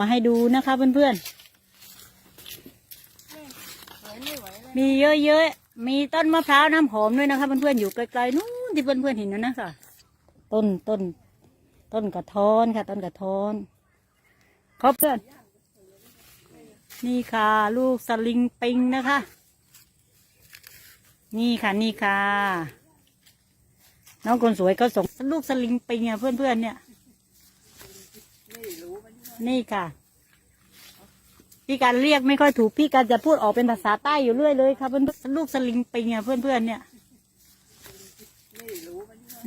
มาให้ดูนะคะเพื่อนๆ มีเยอะๆมีต้นมะพร้าวน้ำหอมด้วยนะคะเพื่อนๆ อยู่ไกลๆนู้นที่เพื่อนๆเห็นนั่นนะคะต้นต้น ต้นกระท้อนค่ะ ต้นกระท้อนครบเพื่อน นี่ค่ะ ลูกสลิงปิงนะคะ นี่ค่ะนี่ค่ะ น้องคนสวยก็ส่งลูกสลิงปิงอะเพื่อนๆเนี่ย นี่ค่ะ พี่การเรียกไม่ค่อยถูกพี่การจะพูดออกเป็นภาษาใต้อยู่เรื่อยเลยค่ะเพื่อนลูกสลิงปิงอะเพื่อนๆเนี่ย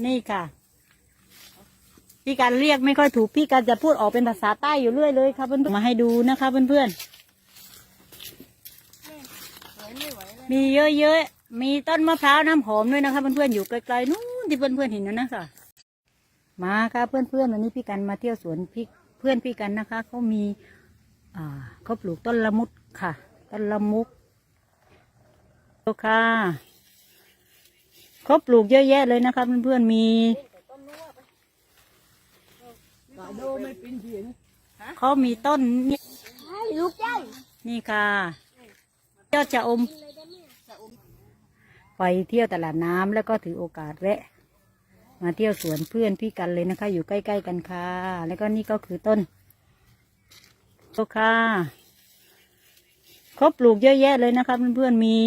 นี่ค่ะ พี่การเรียกไม่ค่อยถูกพี่การจะพูดออกเป็นภาษาใต้อยู่เรื่อยเลยค่ะเพื่อนมาให้ดูนะคะเพื่อนๆมีเยอะๆ มีต้นมะพร้าวน้ำหอมด้วยนะคะเพื่อนๆ อยู่ไกลๆนู้นที่เพื่อนๆเห็นนั่นนะคะมาค่ะเพื่อนๆวันนี้พี่กันมาเที่ยวสวนพี่เพื่อนพี่กันนะคะเขามีเขาปลูกต้นละมุดค่ะ ต้นละมุกโอค่ะเขาปลูกเยอะแยะเลยนะคะเพื่อนๆมีเขามีต้นนี่ลูกใหญ่นี่ค่ะยอดจะอม ไปเที่ยวตลาดน้ำแล้วก็ถือโอกาสแวะ มาเที่ยวสวนเพื่อนพี่กันเลยนะคะ อยู่ใกล้ ๆ กันค่ะ แล้วก็นี่ก็คือต้นโอค่ะเขาปลูกเยอะแยะเลยนะคะเพื่อนๆมี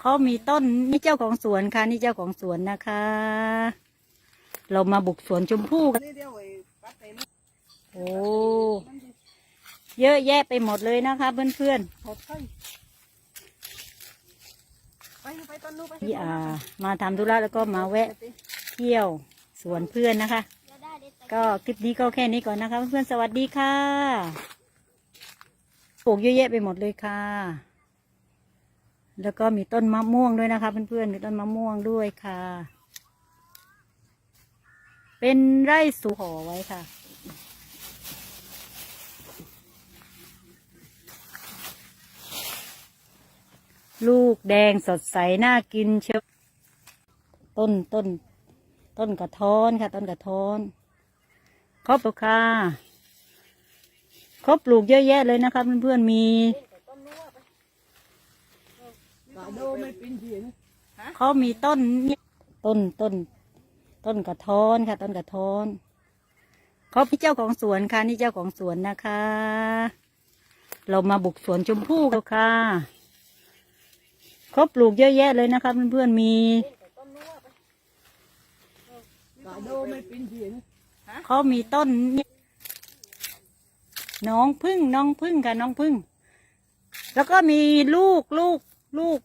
เขามีต้นนี่เจ้าของสวนค่ะ นี่เจ้าของสวนนะคะ เรามาบุกสวนชมพู่กันโอ้เยอะแยะไปหมดเลยนะคะ เพื่อนๆ ที่อ่ามาทำธุระแล้วก็มาแวะเที่ยวสวนเพื่อนนะคะ ก็คลิปนี้ก็แค่นี้ก่อนนะคะเพื่อนๆสวัสดีค่ะปลูกเยอะแยะไปหมดเลยค่ะ แล้วก็มีต้นมะม่วงด้วยนะคะ เพื่อนๆมีต้นมะม่วงด้วยค่ะ เป็นไร่สูห่อไว้ค่ะ ลูกแดงสดใสน่ากินเชียวต้นต้น ต้นกระท้อนค่ะ ต้นกระท้อนครบแล้วค่ะเขาปลูกเยอะแยะเลยนะคะเพื่อนๆมีเขามีต้นนี่ต้นต้น ต้นกระท้อนค่ะ ต้นกระท้อนเขาพี่เจ้าของสวนค่ะนี่เจ้าของสวนนะคะ เรามาบุกสวนชมพู่กันค่ะ เขาปลูกเยอะแยะเลยนะคะเพื่อนๆมีเขามีต้นน้องพึ่งน้องพึ่งค่ะน้องพึ่ง แล้วก็มีลูกลูกลูก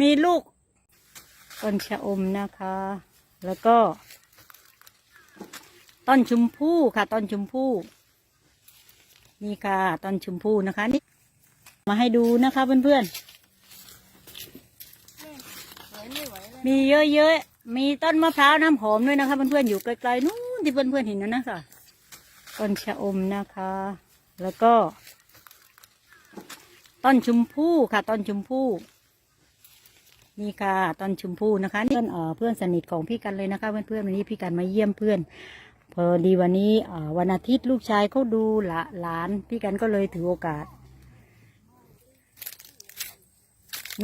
มีลูกต้นชะอมนะคะ แล้วก็ ต้นชมพู่ค่ะ ต้นชมพู่นี่ค่ะต้นชมพู่นะคะนี่ มาให้ดูนะคะเพื่อนๆ มีเยอะๆมีต้นมะพร้าวน้ำหอมด้วยนะคะเพื่อนๆ อยู่ไกลๆนู้นที่เพื่อนๆเห็นนั่นนะคะต้นชะอมนะคะ แล้วก็ ต้นชมพู่ค่ะต้นชมพู่นี่ค่ะต้นชมพู่นะคะเพื่อนเออเพื่อนสนิทของพี่กันเลยนะคะ เพื่อนๆวันนี้พี่กันมาเยี่ยมเพื่อน พอดีวันนี้วันอาทิตย์ลูกชายเขาดูหลาหลานพี่กันก็เลยถือโอกาส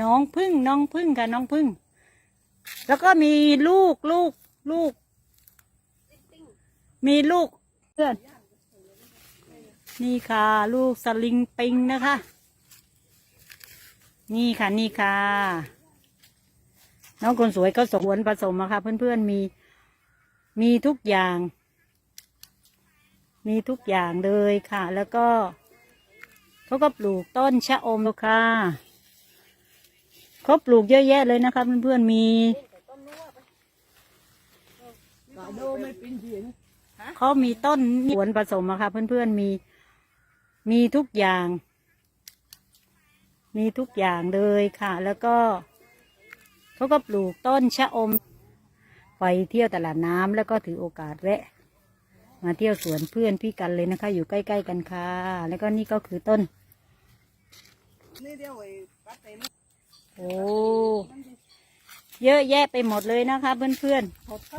น้องพึ่งน้องพึ่งค่ะน้องพึ่ง แล้วก็มีลูกลูกลูก มีลูกเพื่อนนี่ค่ะ ลูกสลิงปิงนะคะ นี่ค่ะนี่ค่ะ น้องคนสวยก็สมวนผสมอะค่ะเพื่อนๆมีมีทุกอย่าง มีทุกอย่างเลยค่ะ แล้วก็เขาก็ปลูกต้นชะอมค่ะ เขาปลูกเยอะแยะเลยนะคะเพื่อนๆมีเขามีต้นสวนผสมอะค่ะ เพื่อนๆมีมีทุกอย่าง มีทุกอย่างเลยค่ะ แล้วก็เขาก็ปลูกต้นชะอม ไปเที่ยวตลาดน้ำแล้วก็ถือโอกาสแวะ มาเที่ยวสวนเพื่อนพี่กันเลยนะคะ อยู่ใกล้ ๆ กันค่ะ แล้วก็นี่ก็คือต้น โอ้เยอะแยะไปหมดเลยนะคะเพื่อนหดไป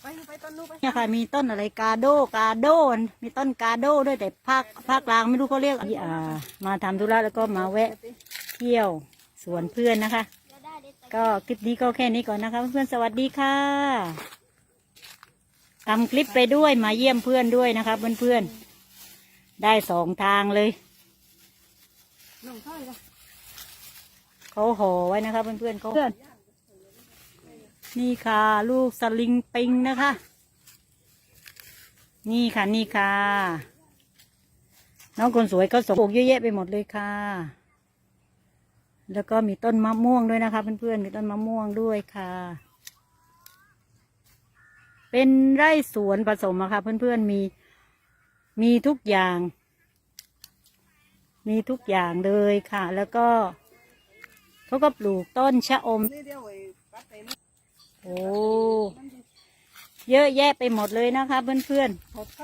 ไปไปต้นนู้นไปๆเนี่ยค่ะมีต้นอะไรกาโดกาโดนมีต้นกาโดด้วยแต่ภาคภาคกลางไม่รู้เขาเรียกอะไรอ่า มาทำธุระแล้วก็มาแวะเที่ยวสวนเพื่อนนะคะ ก็คลิปนี้ก็แค่นี้ก่อนนะคะ เพื่อนๆสวัสดีค่ะทำคลิปไปด้วยมาเยี่ยมเพื่อนด้วยนะคะ เพื่อนๆ ได้สองทางเลยน้องค่อยละ เขาห่อไว้นะคะเพื่อนๆเขาเพื่อนนี่ค่ะ ลูกสลิงปิงนะคะ นี่ค่ะนี่ค่ะ น้องคนสวยก็สมปลูกเยอะแยะไปหมดเลยค่ะ แล้วก็มีต้นมะม่วงด้วยนะคะ เพื่อนๆมีต้นมะม่วงด้วยค่ะ เป็นไร่สวนผสมอะค่ะ เพื่อนๆมีมีทุกอย่าง มีทุกอย่างเลยค่ะ แล้วก็เขาก็ปลูกต้นชะอม โอ้เยอะแยะไปหมดเลยนะคะเพื่อนหดไป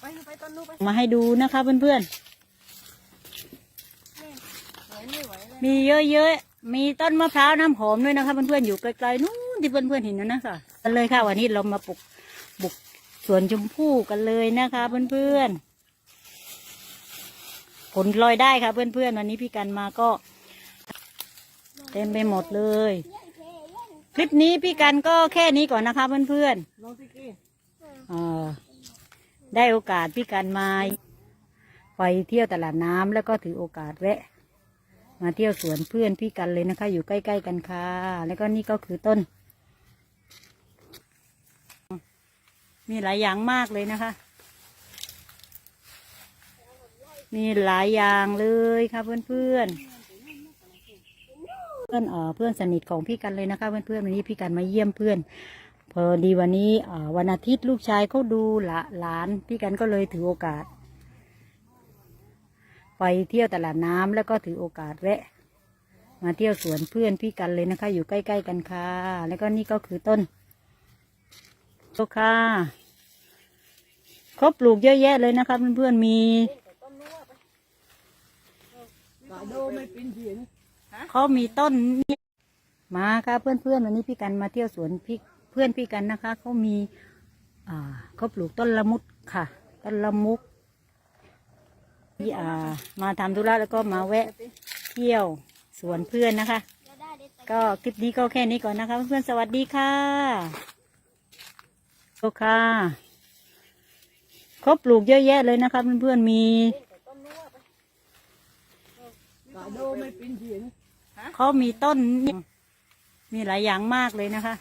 ไปไปต้นนู้นไปๆมาให้ดูนะคะเพื่อนไหวไม่ไหวเยๆมีเยอะมีต้นมะพร้าวน้ำหอมด้วยนะคะเพื่อนๆอยู่ไกลๆนู้นที่เพื่อนๆเห็นนั่นนะคะกันเลยค่ะวันนี้เรามาปลูกบุกสวนชมพู่กันเลยนะคะเพื่อนๆ ผลลอยได้ค่ะเพื่อนๆวันนี้พี่กันมาก็ เต็มไปหมดเลย คลิปนี้พี่กันก็แค่นี้ก่อนนะคะเพื่อนๆอได้โอกาสพี่กันมาไปเที่ยวตลาดน้ำแล้วก็ถือโอกาสแวะ มาเที่ยวสวนเพื่อนพี่กันเลยนะคะ อยู่ใกล้ๆกันค่ะ แล้วก็นี่ก็คือต้น มีหลายอย่างมากเลยนะคะ มีหลายอย่างเลยค่ะเพื่อนเพื่อนเพื่อนเออเพื่อนสนิทของพี่กันเลยนะคะ เพื่อนเพื่อนวันนี้พี่กันมาเยี่ยมเพื่อน พอดีวันนี้อ่าวันอาทิตย์ลูกชายเขาดูหลาหลานพี่กันก็เลยถือโอกาส ไปเที่ยวตลาดน้ำแล้วก็ถือโอกาสแวะ มาเที่ยวสวนเพื่อนพี่กันเลยนะคะ อยู่ใกล้ๆกันค่ะ แล้วก็นี่ก็คือต้นโลค่ะเขาปลูกเยอะแยะเลยนะคะเพื่อนๆมี โดไม่เป็นเสียงเขามีต้นนี่มาค่ะเพื่อนๆวันนี้พี่กันมาเที่ยวสวนพี่เพื่อนพี่กันนะคะเขามีอ่าเขาปลูกต้นละมุดค่ะ ต้นละมุกที่อ่ามาทำธุระแล้วก็มาแวะเที่ยวสวนเพื่อนนะคะ ก็คลิปนี้ก็แค่นี้ก่อนนะคะ เพื่อนๆสวัสดีค่ะโอค่ะเขาปลูกเยอะแยะเลยนะคะเพื่อนๆมีกา โดไม่เป็นเสียงเขามีต้นนี่มีหลายอย่างมากเลยนะคะ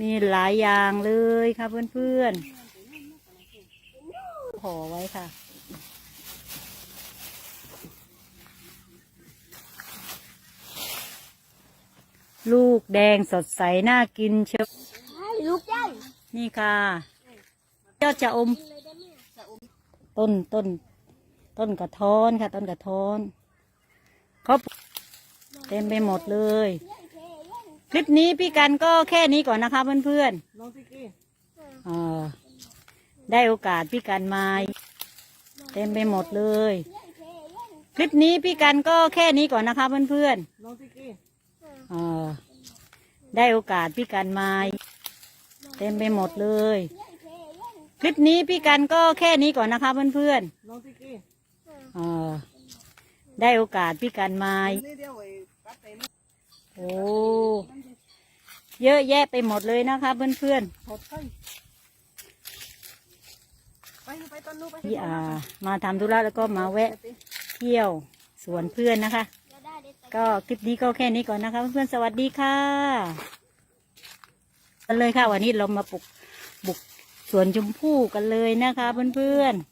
มีหลายอย่างเลยค่ะเพื่อนๆห่อไว้ค่ะ ลูกแดงสดใสน่ากินเชียวลูกจ้างนี่ค่ะยอดจะอม ต้นต้น ต้นกระท้อนค่ะ ต้นกระท้อนเขาปลูกเต็มไปหมดเลยคลิปนี้พี่กันก็แค่นี้ก่อนนะคะเพื่อนน้องซิกี้ๆเอ่อได้โอกาสพี่กันมาเต็มไปหมดเลย คลิปนี้พี่กันก็แค่นี้ก่อนนะคะเพื่อนน้องซิกี้ๆเอ่อได้โอกาสพี่กันมาเต็มไปหมดเลย คลิปนี้พี่กันก็แค่นี้ก่อนนะคะเพื่อนๆน้องซิกี้ เออได้โอกาสพี่กันมานี่เดียวไอ้โอ้เยอะแยะไปหมดเลยนะคะเพื่อนหดไปไปไปต้นนู้นไปๆที่อ่ามาทำธุระแล้วก็มาแวะเที่ยวสวนเพื่อนนะคะ ก็คลิปนี้ก็แค่นี้ก่อนนะคะ เพื่อนๆสวัสดีค่ะกันเลยค่ะวันนี้เรามาปลุกบุกสวนชมพู่กันเลยนะคะ เพื่อนๆ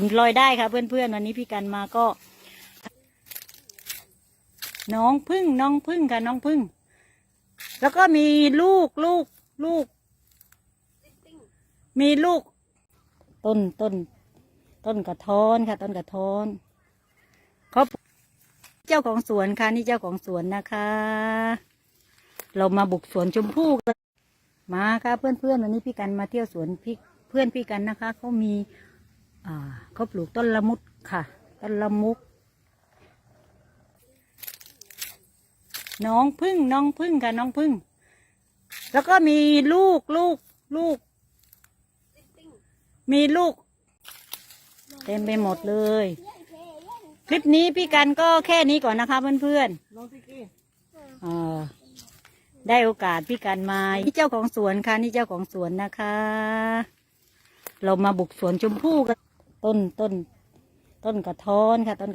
ลลอยได้ค่ะเพื่อนๆวันนี้พี่กันมาก็ น้องพึ่งน้องพึ่งค่ะน้องพึ่ง แล้วก็มีลูกลูกลูก มีลูก ต้นต้น ต้นกระท้อนค่ะ ต้นกระท้อนเขาเจ้าของสวนค่ะนี่เจ้าของสวนนะคะ เรามาบุกสวนชมพู่กันมาค่ะเพื่อนๆวันนี้พี่กันมาเที่ยวสวนพี่เพื่อนพี่กันนะคะเขามี อ่าเขาปลูกต้นละมุดค่ะ ต้นละมุก น้องพึ่งน้องพึ่งค่ะน้องพึ่ง แล้วก็มีลูกลูกลูก มีลูก เต็มไปหมดเลย คลิปนี้พี่กันก็แค่นี้ก่อนนะคะเพื่อนๆน้องพิกกี้เอ่อได้โอกาสพี่กันมานี่เจ้าของสวนค่ะนี่เจ้าของสวนนะคะ เรามาบุกสวนชมพู่กัน ต้นต้น ต้นกระท้อนค่ะต้น